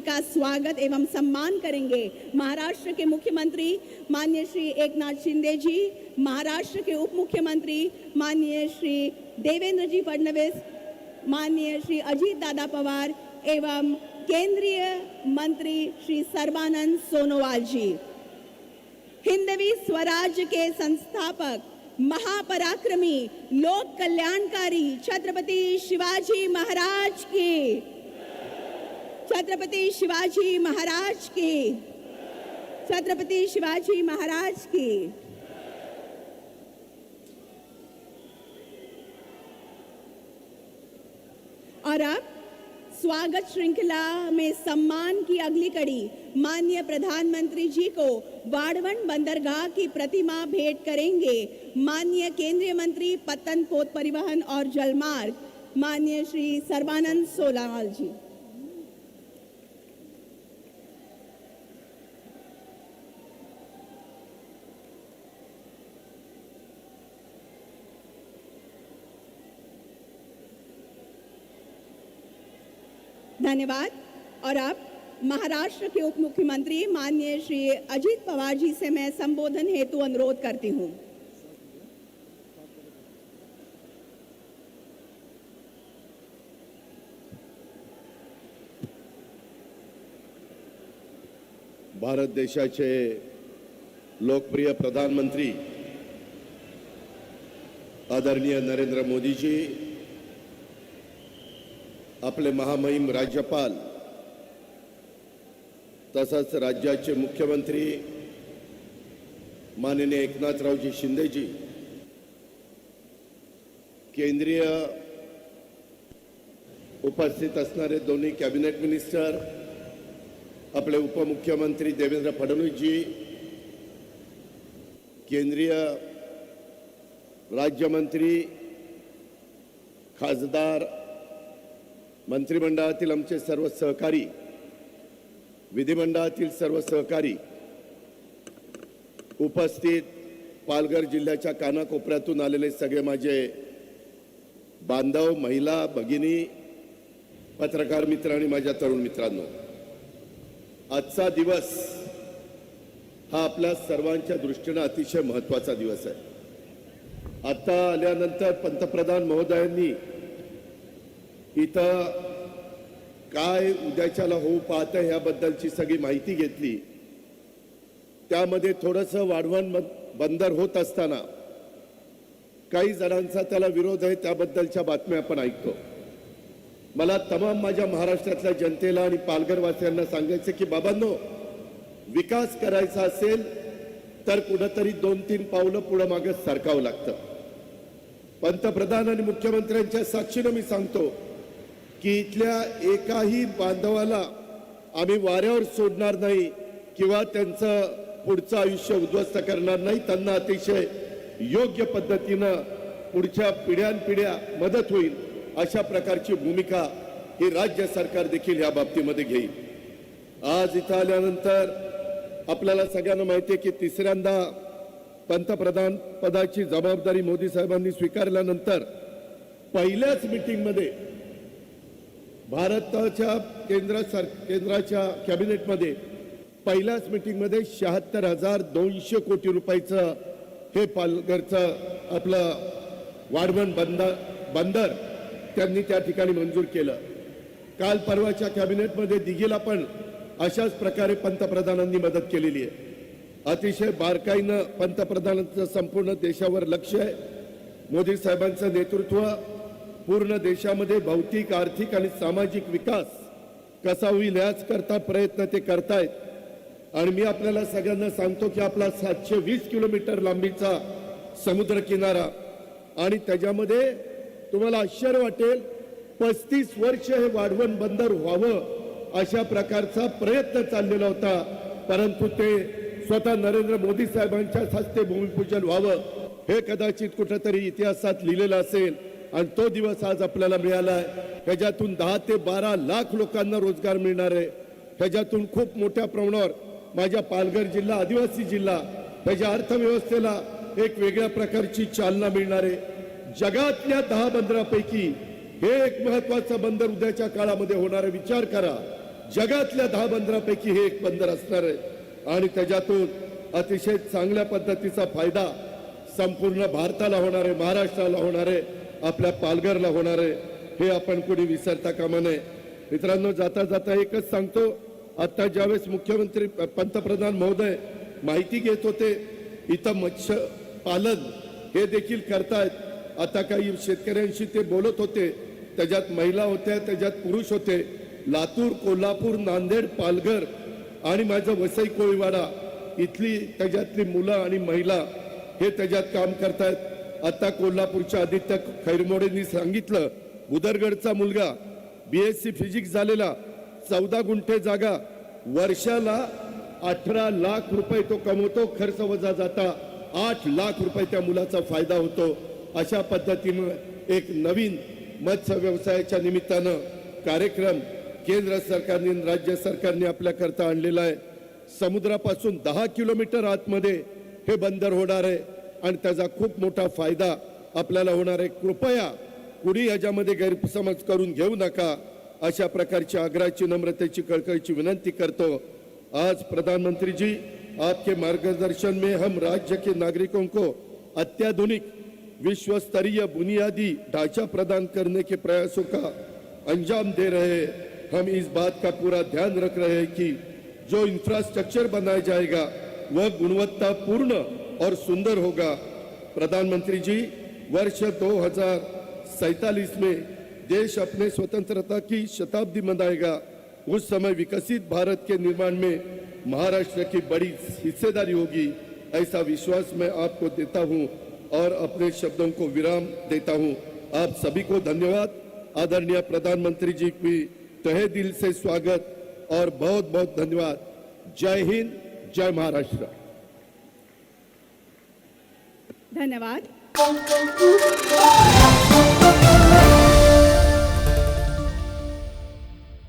जी का स्वागत एवं सम्मान करेंगे महाराष्ट्र के मुख्यमंत्री माननीय श्री एकनाथ शिंदे जी, महाराष्ट्र के उप मुख्यमंत्री माननीय श्री देवेंद्र जी फडणवीस, माननीय श्री अजीत दादा पवार एवं केंद्रीय मंत्री श्री सर्बानंद सोनोवाल जी। हिंदवी स्वराज के संस्थापक, महापराक्रमी, लोक कल्याणकारी छत्रपति शिवाजी महाराज की छत्रपति शिवाजी महाराज की। छत्रपति शिवाजी महाराज की। और अब स्वागत श्रृंखला में सम्मान की अगली कड़ी। माननीय प्रधानमंत्री जी को वाड़वन बंदरगाह की प्रतिमा भेंट करेंगे। माननीय केंद्रीय मंत्री पतन पोत परिवहन और जलमार्ग माननीय श्री सर्वानंद सोलावाल जी। धन्यवाद। और अब महाराष्ट्र के उप मुख्यमंत्री माननीय श्री अजीत पवार जी से मैं संबोधन हेतु अनुरोध करती हूँ। भारत देशाचे लोकप्रिय प्रधानमंत्री आदरणीय नरेंद्र मोदीजी आपले महामहिम राज्यपाल तसंच राज्याचे मुख्यमंत्री माननीय एकनाथरावजी शिंदेजी केंद्रीय उपस्थित असणारे दोन्ही कॅबिनेट मिनिस्टर आपले उपमुख्यमंत्री देवेंद्र फडणवीसजी केंद्रीय राज्यमंत्री खासदार मंत्रिमंडळातील आमचे सर्व सहकारी विधिमंडळातील सर्व सहकारी उपस्थित पालघर जिल्ह्याच्या कानाकोपऱ्यातून आलेले सगळे माझे बांधव महिला भगिनी पत्रकार मित्र आणि माझ्या तरुण मित्रांनो आजचा दिवस हा आपल्या सर्वांच्या दृष्टीनं अतिशय महत्त्वाचा दिवस आहे. आता आल्यानंतर पंतप्रधान महोदयांनी इथं काय उद्याच्याला होऊ पाहतं ह्याबद्दलची सगळी माहिती घेतली. त्यामध्ये थोडंसं वाढवण बंदर होत असताना काही जणांचा त्याला विरोध आहे त्याबद्दलच्या बातम्या आपण ऐकतो. मला तमाम माझ्या महाराष्ट्रातल्या जनतेला आणि पालघरवासियांना सांगायचं की बाबांनो विकास करायचा असेल तर कुठंतरी दोन तीन पावलं पुढं मागे सरकावं लागतं. पंतप्रधान आणि मुख्यमंत्र्यांच्या साक्षीनं मी सांगतो की इथल्या एकाही बांधवाला आम्ही वाऱ्यावर सोडणार नाही किंवा त्यांचं पुढचं आयुष्य उद्ध्वस्त करणार नाही त्यांना अतिशय योग्य पद्धतीनं पुढच्या पिढ्यानपिढ्या मदत होईल अशा प्रकारची भूमिका ही राज्य सरकार देखील या बाबतीमध्ये घेईल. आज इथं आल्यानंतर आपल्याला सगळ्यांना माहिती आहे की तिसऱ्यांदा पंतप्रधान पदाची जबाबदारी मोदी साहेबांनी स्वीकारल्यानंतर पहिल्याच मीटिंगमध्ये भारताच्या केंद्र सर केंद्राच्या कॅबिनेटमध्ये पहिल्याच मीटिंगमध्ये शहात्तर हजार दोनशे कोटी रुपयाचं हे पालघरचं आपलं वाढवण बंदर बंदर त्यांनी त्या ठिकाणी मंजूर केलं. काल परवाच्या कॅबिनेटमध्ये दिघीला पण अशाच प्रकारे पंतप्रधानांनी मदत केलेली आहे. अतिशय बारकाईनं पंतप्रधानांचं संपूर्ण देशावर लक्ष आहे. मोदी साहेबांचं नेतृत्व पूर्ण देशामध्ये भौतिक आर्थिक आणि सामाजिक विकास कसा होईल याच करता प्रयत्न ते करतायत. आणि मी आपल्याला सगळ्यांना सांगतो की आपला सातशे वीस किलोमीटर लांबीचा समुद्र किनारा आणि त्याच्यामध्ये तुम्हाला आश्चर्य वाटेल पस्तीस वर्ष हे वाढवण बंदर व्हावं अशा प्रकारचा प्रयत्न चाललेला होता. परंतु ते स्वतः नरेंद्र मोदी साहेबांच्याच हस्ते भूमिपूजन व्हावं हे कदाचित कुठंतरी इतिहासात लिहिलेलं असेल. आणि तो दिवस आज आपल्याला मिळाला आहे ह्याच्यातून दहा ते बारा लाख लोकांना रोजगार मिळणार आहे. ह्याच्यातून खूप मोठ्या प्रमाणावर माझ्या पालघर जिल्हा आदिवासी जिल्हा त्याच्या अर्थव्यवस्थेला एक वेगळ्या प्रकारची चालना मिळणार आहे. जगातल्या दहा बंदरापैकी हे एक महत्वाचं बंदर उद्याच्या काळामध्ये होणार आहे. विचार करा. जगातल्या दहा बंदरापैकी हे एक बंदर असणार आहे. आणि त्याच्यातून अतिशय चांगल्या पद्धतीचा फायदा संपूर्ण भारताला होणार आहे महाराष्ट्राला होणार आहे. आपल्या पालघरला होणार आहे हे आपण कुणी विसरता कामा नये. मित्रांनो जाता जाता एकच सांगतो आता ज्यावेळेस मुख्यमंत्री पंतप्रधान महोदय माहिती घेत होते इथं मत्स्य पालन हे देखील करतायत. आता काही शेतकऱ्यांशी ते बोलत होते त्याच्यात महिला होत्या त्याच्यात पुरुष होते. लातूर कोल्हापूर नांदेड पालघर आणि माझं वसई कोळीवाडा इथली त्याच्यातली मुलं आणि महिला हे त्याच्यात काम करतायत. आता कोल्हापूरच्या आदित्य खैरमोडेंनी सांगितलं उदरगडचा मुलगा बी एस सी फिजिक्स झालेला चौदा गुंठे जागा वर्षाला अठरा लाख रुपये तो कमवतो खर्च वजा जाता आठ लाख रुपये त्या मुलाचा फायदा होतो. अशा पद्धतीनं एक नवीन मत्स्य व्यवसायाच्या निमित्तानं कार्यक्रम केंद्र सरकारने राज्य सरकारने आपल्याकरता आणलेला आहे. समुद्रापासून दहा किलोमीटर आतमध्ये हे बंदर होणार आहे. आणि त्याचा खूप मोठा फायदा आपल्याला होणार आहे. कृपया कुणी याच्यामध्ये गैरसमज करून घेऊ नका. अशा प्रकारची आग्रहाची नम्रतेची कळकळीची विनंती करतो. आज प्रधानमंत्री जी आपके मार्गदर्शन में हम राज्य के नागरिकों को अत्याधुनिक विश्व स्तरीय बुनियादी ढांचा प्रदान करने के प्रयासों का अंजाम दे रहे हम इस बात का पूरा ध्यान रख रहे हैं कि जो इंफ्रास्ट्रक्चर बनाया जाएगा वह गुणवत्तापूर्ण और सुंदर होगा। प्रधानमंत्री जी, वर्ष 2047 में देश अपने स्वतंत्रता की शताब्दी मनाएगा। उस समय विकसित भारत के निर्माण में महाराष्ट्र की बड़ी हिस्सेदारी होगी, ऐसा विश्वास मैं आपको देता हूँ और अपने शब्दों को विराम देता हूँ। आप सभी को धन्यवाद। आदरणीय प्रधानमंत्री जी की तहे दिल से स्वागत और बहुत बहुत धन्यवाद। जय हिंद, जय महाराष्ट्र। धन्यवाद.